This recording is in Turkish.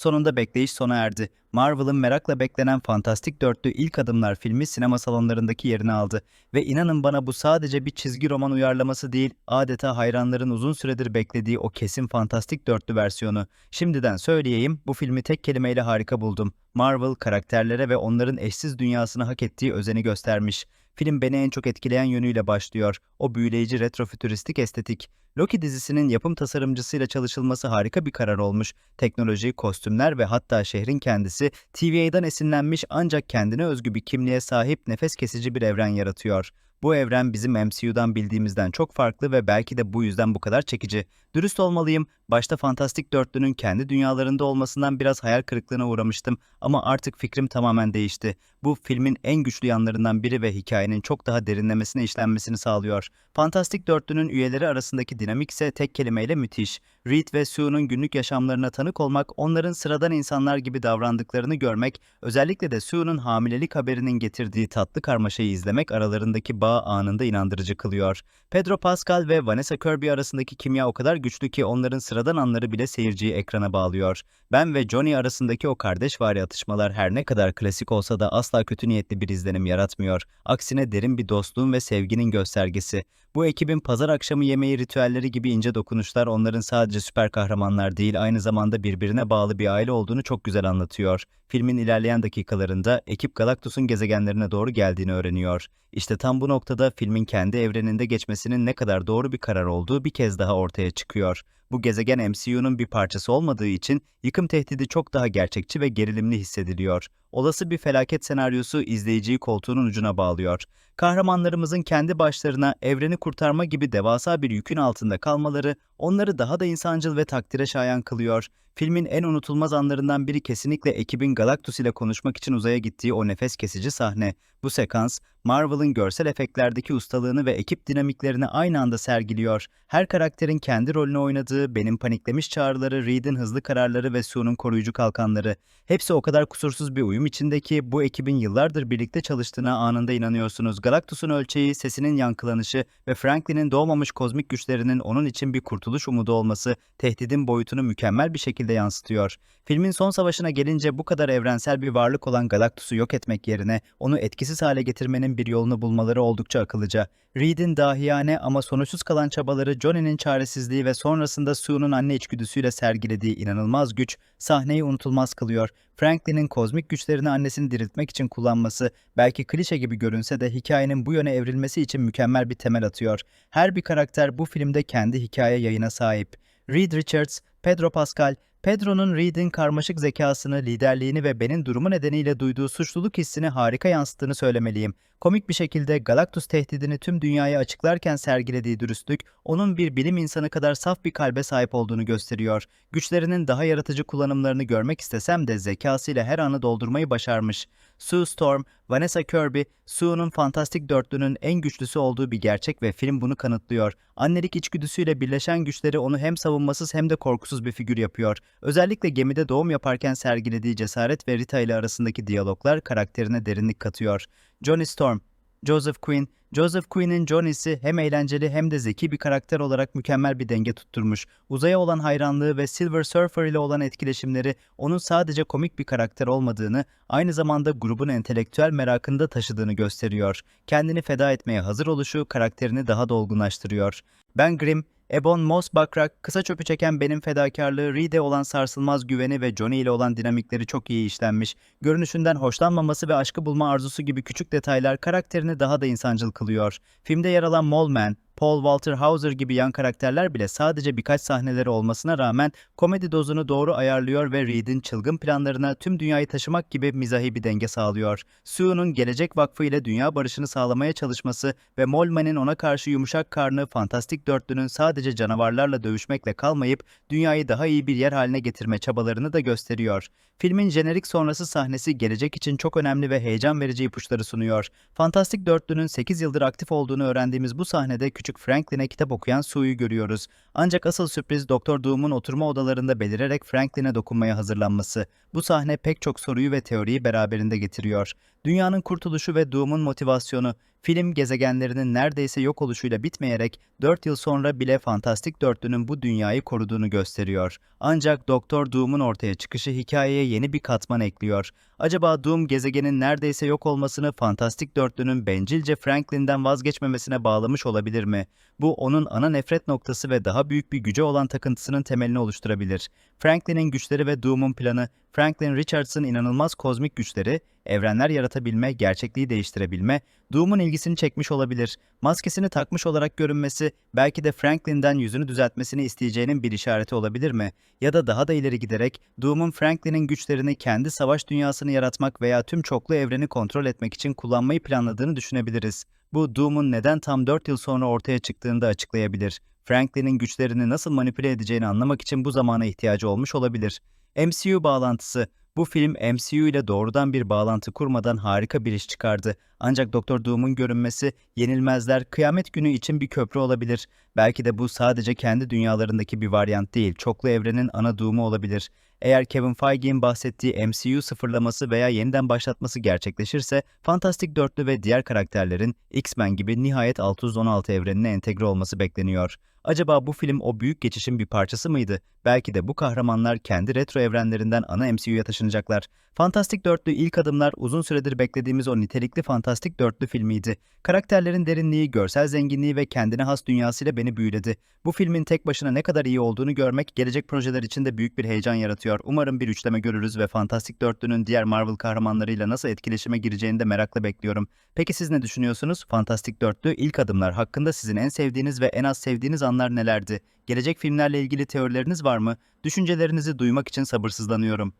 Sonunda bekleyiş sona erdi. Marvel'ın merakla beklenen Fantastik Dörtlü ilk adımlar filmi sinema salonlarındaki yerini aldı. Ve inanın bana bu sadece bir çizgi roman uyarlaması değil, adeta hayranların uzun süredir beklediği o kesin Fantastik Dörtlü versiyonu. Şimdiden söyleyeyim, bu filmi tek kelimeyle harika buldum. Marvel karakterlere ve onların eşsiz dünyasını hak ettiği özeni göstermiş. Film beni en çok etkileyen yönüyle başlıyor. O büyüleyici retrofütüristik estetik. Loki dizisinin yapım tasarımcısıyla çalışılması harika bir karar olmuş. Teknoloji, kostümler ve hatta şehrin kendisi TVA'dan esinlenmiş ancak kendine özgü bir kimliğe sahip nefes kesici bir evren yaratıyor. Bu evren bizim MCU'dan bildiğimizden çok farklı ve belki de bu yüzden bu kadar çekici. Dürüst olmalıyım, başta Fantastik Dörtlü'nün kendi dünyalarında olmasından biraz hayal kırıklığına uğramıştım ama artık fikrim tamamen değişti. Bu filmin en güçlü yanlarından biri ve hikayenin çok daha derinlemesine işlenmesini sağlıyor. Fantastik Dörtlü'nün üyeleri arasındaki dinamik ise tek kelimeyle müthiş. Reed ve Sue'nun günlük yaşamlarına tanık olmak, onların sıradan insanlar gibi davrandıklarını görmek, özellikle de Sue'nun hamilelik haberinin getirdiği tatlı karmaşayı izlemek aralarındaki bağ anında inandırıcı kılıyor. Pedro Pascal ve Vanessa Kirby arasındaki kimya o kadar güçlü ki onların sıradan anları bile seyirciyi ekrana bağlıyor. Ben ve Johnny arasındaki o kardeşvari atışmalar her ne kadar klasik olsa da asla kötü niyetli bir izlenim yaratmıyor. Aksine derin bir dostluğun ve sevginin göstergesi. Bu ekibin pazar akşamı yemeği ritüelleri gibi ince dokunuşlar onların sadece süper kahramanlar değil aynı zamanda birbirine bağlı bir aile olduğunu çok güzel anlatıyor. Filmin ilerleyen dakikalarında ekip Galactus'un gezegenlerine doğru geldiğini öğreniyor. İşte tam bu noktada filmin kendi evreninde geçmesinin ne kadar doğru bir karar olduğu bir kez daha ortaya çıkıyor. Bu gezegen MCU'nun bir parçası olmadığı için yıkım tehdidi çok daha gerçekçi ve gerilimli hissediliyor. Olası bir felaket senaryosu izleyiciyi koltuğunun ucuna bağlıyor. Kahramanlarımızın kendi başlarına evreni kurtarma gibi devasa bir yükün altında kalmaları onları daha da insancıl ve takdire şayan kılıyor. Filmin en unutulmaz anlarından biri kesinlikle ekibin Galactus ile konuşmak için uzaya gittiği o nefes kesici sahne. Bu sekans, Marvel'ın görsel efektlerdeki ustalığını ve ekip dinamiklerini aynı anda sergiliyor. Her karakterin kendi rolünü oynadığı, benim paniklemiş çağrıları, Reed'in hızlı kararları ve Sue'nun koruyucu kalkanları. Hepsi o kadar kusursuz bir uyum içindeki bu ekibin yıllardır birlikte çalıştığına anında inanıyorsunuz. Galactus'un ölçeği, sesinin yankılanışı ve Franklin'in doğmamış kozmik güçlerinin onun için bir kurtuluş umudu olması tehdidin boyutunu mükemmel bir şekilde yansıtıyor. Filmin son savaşına gelince bu kadar evrensel bir varlık olan Galactus'u yok etmek yerine onu etkisiz hale getirmenin bir yolunu bulmaları oldukça akıllıca. Reed'in dahiyane ama sonuçsuz kalan çabaları, Johnny'nin çaresizliği ve sonrasında Sue'nun anne içgüdüsüyle sergilediği inanılmaz güç sahneyi unutulmaz kılıyor. Franklin'in kozmik güçlerini annesini diriltmek için kullanması belki klişe gibi görünse de hikayenin bu yöne evrilmesi için mükemmel bir temel atıyor. Her bir karakter bu filmde kendi hikaye yayına sahip. Reed Richards, Pedro Pascal, Pedro'nun Reed'in karmaşık zekasını, liderliğini ve Ben'in durumu nedeniyle duyduğu suçluluk hissini harika yansıttığını söylemeliyim. Komik bir şekilde Galactus tehdidini tüm dünyaya açıklarken sergilediği dürüstlük, onun bir bilim insanı kadar saf bir kalbe sahip olduğunu gösteriyor. Güçlerinin daha yaratıcı kullanımlarını görmek istesem de zekasıyla her anı doldurmayı başarmış. Sue Storm, Vanessa Kirby, Sue'nun fantastik dörtlünün en güçlüsü olduğu bir gerçek ve film bunu kanıtlıyor. Annelik içgüdüsüyle birleşen güçleri onu hem savunmasız hem de korkusuz bir figür yapıyor. Özellikle gemide doğum yaparken sergilediği cesaret ve Rita ile arasındaki diyaloglar karakterine derinlik katıyor. Johnny Storm, Joseph Quinn, Joseph Quinn'in Johnny'si hem eğlenceli hem de zeki bir karakter olarak mükemmel bir denge tutturmuş. Uzaya olan hayranlığı ve Silver Surfer ile olan etkileşimleri onun sadece komik bir karakter olmadığını, aynı zamanda grubun entelektüel merakında taşıdığını gösteriyor. Kendini feda etmeye hazır oluşu karakterini daha dolgunlaştırıyor. Ben Grimm, Ebon Moss Bakrak, kısa çöpü çeken benim fedakarlığı, Reed'e olan sarsılmaz güveni ve Johnny ile olan dinamikleri çok iyi işlenmiş. Görünüşünden hoşlanmaması ve aşkı bulma arzusu gibi küçük detaylar karakterini daha da insancıl kılıyor. Filmde yer alan Mole Paul Walter Hauser gibi yan karakterler bile sadece birkaç sahneleri olmasına rağmen komedi dozunu doğru ayarlıyor ve Reed'in çılgın planlarına tüm dünyayı taşımak gibi mizahi bir denge sağlıyor. Sue'nun Gelecek Vakfı ile dünya barışını sağlamaya çalışması ve Molman'in ona karşı yumuşak karnı Fantastik Dörtlü'nün sadece canavarlarla dövüşmekle kalmayıp dünyayı daha iyi bir yer haline getirme çabalarını da gösteriyor. Filmin jenerik sonrası sahnesi gelecek için çok önemli ve heyecan verici ipuçları sunuyor. Fantastik Dörtlü'nün 8 yıldır aktif olduğunu öğrendiğimiz bu sahnede küçük Franklin'e kitap okuyan Sue'yu görüyoruz. Ancak asıl sürpriz Doktor Doom'un oturma odalarında belirerek Franklin'e dokunmaya hazırlanması. Bu sahne pek çok soruyu ve teoriyi beraberinde getiriyor. Dünyanın kurtuluşu ve Doom'un motivasyonu. Film gezegenlerinin neredeyse yok oluşuyla bitmeyerek 4 yıl sonra bile Fantastik Dörtlü'nün bu dünyayı koruduğunu gösteriyor. Ancak Doktor Doom'un ortaya çıkışı hikayeye yeni bir katman ekliyor. Acaba Doom gezegenin neredeyse yok olmasını Fantastik Dörtlü'nün bencilce Franklin'den vazgeçmemesine bağlamış olabilir mi? Bu onun ana nefret noktası ve daha büyük bir güce olan takıntısının temelini oluşturabilir. Franklin'in güçleri ve Doom'un planı, Franklin Richards'ın inanılmaz kozmik güçleri, evrenler yaratabilme, gerçekliği değiştirebilme, Doom'un ilgisini çekmiş olabilir. Maskesini takmış olarak görünmesi, belki de Franklin'den yüzünü düzeltmesini isteyeceğinin bir işareti olabilir mi? Ya da daha da ileri giderek, Doom'un Franklin'in güçlerini kendi savaş dünyasını yaratmak veya tüm çoklu evreni kontrol etmek için kullanmayı planladığını düşünebiliriz. Bu Doom'un neden tam 4 yıl sonra ortaya çıktığını da açıklayabilir. Franklin'in güçlerini nasıl manipüle edeceğini anlamak için bu zamana ihtiyacı olmuş olabilir. MCU bağlantısı bu film MCU ile doğrudan bir bağlantı kurmadan harika bir iş çıkardı. Ancak Doktor Doom'un görünmesi, yenilmezler, kıyamet günü için bir köprü olabilir. Belki de bu sadece kendi dünyalarındaki bir varyant değil, çoklu evrenin ana Doom'u olabilir. Eğer Kevin Feige'in bahsettiği MCU sıfırlaması veya yeniden başlatması gerçekleşirse, Fantastik Dörtlü ve diğer karakterlerin X-Men gibi nihayet 616 evrenine entegre olması bekleniyor. Acaba bu film o büyük geçişin bir parçası mıydı? Belki de bu kahramanlar kendi retro evrenlerinden ana MCU'ya taşınacaklar. Fantastik Dörtlü ilk adımlar uzun süredir beklediğimiz o nitelikli Fantastik Dörtlü filmiydi. Karakterlerin derinliği, görsel zenginliği ve kendine has dünyasıyla beni büyüledi. Bu filmin tek başına ne kadar iyi olduğunu görmek gelecek projeler için de büyük bir heyecan yaratıyor. Umarım bir üçleme görürüz ve Fantastik Dörtlü'nün diğer Marvel kahramanlarıyla nasıl etkileşime gireceğini de merakla bekliyorum. Peki siz ne düşünüyorsunuz? Fantastik Dörtlü ilk adımlar hakkında sizin en sevdiğiniz ve en az sevdiğiniz anlar nelerdi? Gelecek filmlerle ilgili teorileriniz var mı? Düşüncelerinizi duymak için sabırsızlanıyorum.